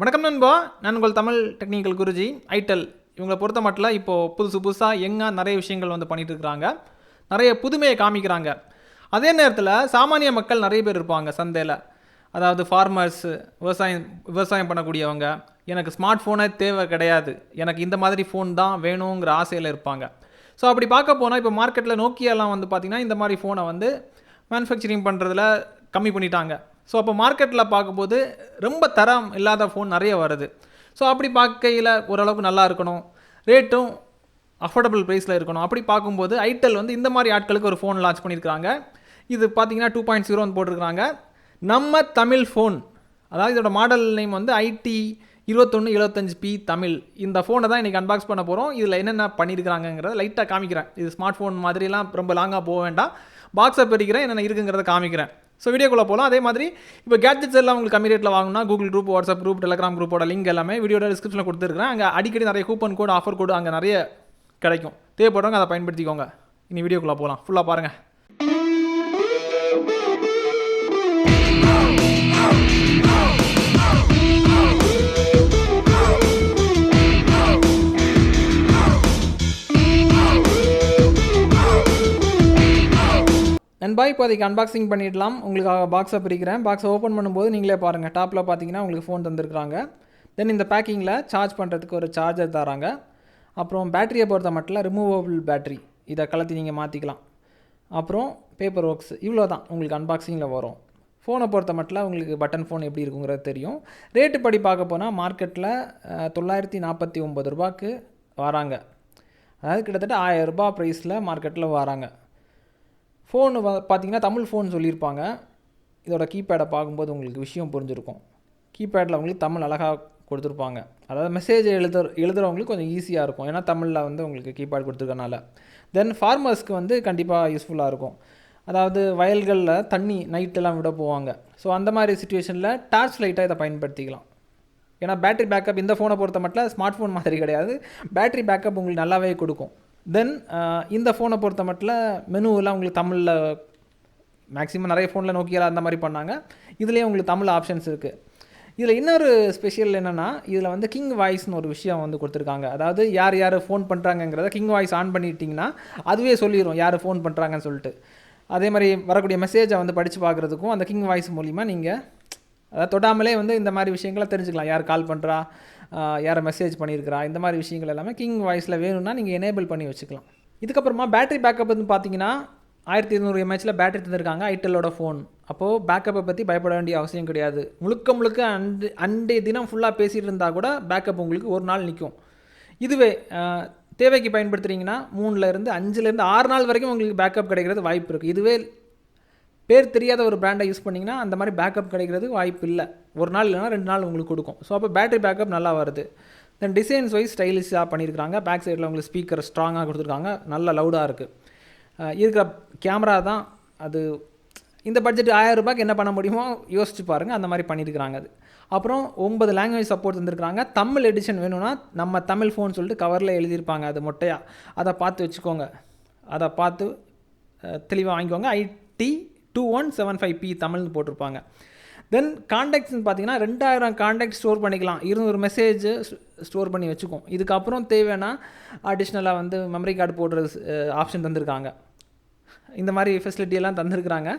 வணக்கம் நண்பா. நான் உங்கள் தமிழ் டெக்னிக்கல் குருஜி ஐட்டல் இவங்களை பொறுத்த மட்டும் இப்போது புதுசு புதுசாக எங்கே நிறைய விஷயங்கள் வந்து பண்ணிகிட்டு இருக்கிறாங்க நிறைய புதுமையை காமிக்கிறாங்க. அதே நேரத்தில் சாமானிய மக்கள் நிறைய பேர் இருப்பாங்க சந்தையில். அதாவது ஃபார்மர்ஸு விவசாயம் விவசாயம் பண்ணக்கூடியவங்க. எனக்கு ஸ்மார்ட் ஃபோனே தேவை கிடையாது. எனக்கு இந்த மாதிரி ஃபோன் தான் வேணுங்கிற ஆசையில் இருப்பாங்க. ஸோ அப்படி பார்க்க போனால் இப்போ மார்க்கெட்டில் நோக்கியாலாம் வந்து பார்த்திங்கன்னா இந்த மாதிரி ஃபோனை வந்து மேனுஃபேக்சரிங் பண்ணுறதுல கம்மி பண்ணிட்டாங்க. ஸோ அப்போ மார்க்கெட்டில் பார்க்கும்போது ரொம்ப தரம் இல்லாத ஃபோன் நிறைய வருது. ஸோ அப்படி பார்க்கையில் ஓரளவுக்கு நல்லா இருக்கணும். ரேட்டும் அஃபோர்டபுள் ப்ரைஸில் இருக்கணும். அப்படி பார்க்கும்போது ஐட்டல் வந்து இந்த மாதிரி ஆட்களுக்கு ஒரு ஃபோன் லான்ச் பண்ணியிருக்காங்க இது பார்த்தீங்கன்னா டூ பாயிண்ட் ஜீரோன்னு போட்டிருக்கிறாங்க. நம்ம தமிழ் ஃபோன் அதாவது இதோட மாடல் நேம் வந்து ஐடி இருபத்தொன்று எழுபத்தஞ்சு பி தமிழ். இந்த ஃபோனை தான் இன்றைக்கி அன்பாக்ஸ் பண்ண போகிறோம் இதில் என்னென்ன பண்ணியிருக்கிறாங்கிறத லைட்டாக காமிக்கிறேன். இது ஸ்மார்ட் ஃபோன் மாதிரிலாம் ரொம்ப லாங்காக போக வேண்டாம். பாக்ஸை பிரிக்கிறேன் என்னென்ன இருக்குங்கிறத காமிக்கிறேன். ஸோ வீடியோக்குள்ளே போகலாம் அதே மாதிரி இப்போ கேட்ஜெட்ஸ் எல்லாம் உங்களுக்கு கம்மி ரேட்டில் வாங்கினா Google group WhatsApp group Telegram குரூப்போட லிங்க் எல்லாமே வீடியோட டிஸ்கிரிப்ஷனில் கொடுத்துருக்கேன் அங்கே அடிக்கடி நிறைய கூப்பன் கோடு ஆஃபர் கோடு அங்கே நிறைய கிடைக்கும். தேவைப்படுறவங்க அதை பயன்படுத்திக்கோங்க. இனி வீடியோக்குள்ளே போகலாம் ஃபுல்லாக பாருங்கள் நண்பா இப்போதைக்கு அன்பாக்சிங் பண்ணிடலாம். உங்களுக்காக பாக்ஸை பிரிக்கிறேன். பாக்ஸை ஓப்பன் பண்ணும்போது நீங்களே பாருங்கள் டாப்பில் பார்த்தீங்கன்னா உங்களுக்கு ஃபோன் தந்துருக்குறாங்க. தென் இந்த பேக்கிங்கில் சார்ஜ் பண்ணுறதுக்கு ஒரு சார்ஜர் தராங்க. அப்புறம் பேட்டரியை பொறுத்த மட்டும் ரிமூவபிள் பேட்டரி இதை கலத்தி நீங்கள் மாற்றிக்கலாம் அப்புறம் பேப்பர் ஒர்க்ஸ் இவ்வளோ தான் உங்களுக்கு அன்பாக்சிங்கில் வரும். ஃபோனை பொறுத்த மட்டும் உங்களுக்கு பட்டன் ஃபோன் எப்படி இருக்குங்கிறது தெரியும். ரேட்டு படி பார்க்க போனால் மார்க்கெட்டில் தொள்ளாயிரத்தி நாற்பத்தி ஒம்பது ரூபாய்க்கு வராங்க. அதாவது கிட்டத்தட்ட ஆயிரம் ரூபாய் ப்ரைஸில் மார்க்கெட்டில் வராங்க. ஃபோனு பார்த்தீங்கன்னா தமிழ் ஃபோன் சொல்லியிருப்பாங்க. இதோட கீபேடை பார்க்கும்போது உங்களுக்கு விஷயம் புரிஞ்சிருக்கும். கீபேடில் அவங்களுக்கு தமிழ் அழகாக கொடுத்துருப்பாங்க. அதாவது மெசேஜ் எழுத எழுதுறவங்களுக்கு கொஞ்சம் ஈஸியாக இருக்கும். ஏன்னா தமிழில் வந்து உங்களுக்கு கீபேட் கொடுத்துருக்கனால. தென் ஃபார்மர்ஸ்க்கு வந்து கண்டிப்பாக யூஸ்ஃபுல்லாக இருக்கும். அதாவது வயல்களில் தண்ணி நைட்டெல்லாம் விட போவாங்க. ஸோ அந்த மாதிரி சுச்சுவேஷனில் டார்ச் லைட்டாக இதை பயன்படுத்திக்கலாம். ஏன்னா பேட்டரி பேக்கப் இந்த ஃபோனை பொறுத்த மட்டும் ஸ்மார்ட் ஃபோன் மாதிரி கிடையாது. பேட்டரி பேக்கப் உங்களுக்கு நல்லாவே கொடுக்கும். தென் uh, இந்த ஃபோனை பொறுத்த மட்டும் மெனுவெல்லாம் உங்களுக்கு தமிழில் மேக்ஸிமம் நிறைய ஃபோனில் நோக்கியா அந்த மாதிரி பண்ணாங்க. இதுலேயே உங்களுக்கு தமிழ் ஆப்ஷன்ஸ் இருக்குது இதில் இன்னொரு ஸ்பெஷல் என்னென்னா இதில் வந்து கிங் வாய்ஸ்னு ஒரு விஷயம் வந்து கொடுத்துருக்காங்க. அதாவது யார் யார் ஃபோன் பண்ணுறாங்கங்கிறத கிங் வாய்ஸ் ஆன் பண்ணிட்டீங்கன்னா அதுவே சொல்லிடும் யார் ஃபோன் பண்ணுறாங்கன்னு சொல்லிட்டு. அதே மாதிரி வரக்கூடிய மெசேஜை வந்து படித்து பார்க்குறதுக்கும் அந்த கிங் வாய்ஸ் மூலிமா நீங்கள் அதாவது தொடாமலே வந்து இந்த மாதிரி விஷயங்களை தெரிஞ்சுக்கலாம். யார் கால் பண்ணுறா யாரை மெசேஜ் பண்ணியிருக்கிறா இந்த மாதிரி விஷயங்கள் எல்லாமே கிங் வாய்ஸில் வேணும்னா நீங்கள் எனேபிள் பண்ணி வச்சுக்கலாம். இதுக்கப்புறமா பேட்டரி பேக்கப் வந்து பார்த்தீங்கன்னா ஆயிரத்தி இருநூறு எம்ஹெச்சில் பேட்டரி தந்திருக்காங்க ஐட்டலோட ஃபோன் அப்போது பேக்கப்பை பற்றி பயப்பட வேண்டிய அவசியம் கிடையாது. முழுக்க முழுக்க அண்டு அண்டே தினம் ஃபுல்லாக பேசிகிட்டு இருந்தால் கூட பேக்கப் உங்களுக்கு ஒரு நாள் நிற்கும் இதுவே தேவைக்கு பயன்படுத்துகிறீங்கன்னா மூணுலேருந்து அஞ்சுலேருந்து ஆறு நாள் வரைக்கும் உங்களுக்கு பேக்கப் கிடைக்கிறது வாய்ப்பு இருக்குது இதுவே பேர் தெரியாத ஒரு பிராண்டை யூஸ் பண்ணிங்கன்னா அந்த மாதிரி பேக்கப் கிடைக்கிறது வாய்ப்பு இல்லை. ஒரு நாள் இல்லைனா ரெண்டு நாள் உங்களுக்கு கொடுக்கும். ஸோ அப்போ பேட்டரி பேக்கப் நல்லா வருது. தென் டிசைன்ஸ் வைஸ் ஸ்டைலிஷாக பண்ணியிருக்காங்க பேக் சைடில் உங்களுக்கு ஸ்பீக்கர் ஸ்ட்ராங்காக கொடுத்துருக்காங்க. நல்ல லவுடாக இருக்குது இருக்கிற கேமரா தான் அது இந்த பட்ஜெட் ஆயிரம் ரூபாய்க்கு என்ன பண்ண முடியுமோ யோசிச்சு பாருங்கள் அந்த மாதிரி பண்ணியிருக்கிறாங்க அது. அப்புறம் ஒன்பது லாங்குவேஜ் சப்போர்ட் வந்துருக்காங்க தமிழ் எடிஷன் வேணும்னா நம்ம தமிழ் ஃபோன் சொல்லிட்டு கவரில் எழுதியிருப்பாங்க அது மொட்டையாக அதை பார்த்து வச்சுக்கோங்க. அதை பார்த்து தெளிவாக வாங்கிக்கோங்க. ID two one seven five B தமிழ்னு போட்டிருப்பாங்க. தென் காண்டாக்ட்ஸ்னு பார்த்தீங்கன்னா ரெண்டாயிரம் காண்டாக்ட் ஸ்டோர் பண்ணிக்கலாம். இருநூறு மெசேஜ் ஸ்டோர் பண்ணி வச்சுக்கும். இதுக்கப்புறம் தேவைன்னா அடிஷ்னலாக வந்து மெமரி கார்டு போடுறது ஆப்ஷன் தந்திருக்காங்க. இந்த மாதிரி ஃபெசிலிட்டியெல்லாம் தந்திருக்கிறாங்க.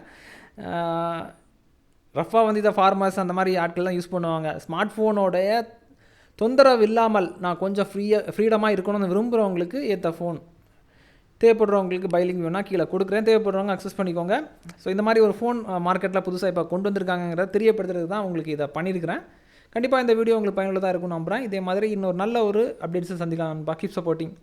ரஃபாக வந்து இதை ஃபார்மர்ஸ் அந்த மாதிரி ஆட்கள்லாம் யூஸ் பண்ணுவாங்க. ஸ்மார்ட் ஃபோனோடைய தொந்தரவு இல்லாமல் நான் கொஞ்சம் ஃப்ரீயாக ஃப்ரீடமாக இருக்கணும்னு விரும்புகிறவங்களுக்கு ஏற்ற ஃபோன் தேவைப்படுறவங்களுக்கு பைலிங் வேணால் கீழே கொடுக்குறேன். தேவைப்படுறவங்க அக்சஸ் பண்ணிக்கோங்க. ஸோ இந்த மாதிரி ஒரு ஃபோன் மார்க்கெட்டில் புதுசாக இப்போ கொண்டு வந்திருக்காங்கிறத தெரியப்படுத்துறதுக்கு தான் உங்களுக்கு இதை பண்ணியிருக்கிறேன். கண்டிப்பாக இந்த வீடியோ உங்களுக்கு பயனுள்ளதாக இருக்கும்னு நம்புகிறேன் இதே மாதிரி இன்னொரு நல்ல ஒரு அப்டேட்ஸை சந்திக்கலாம். Keep supporting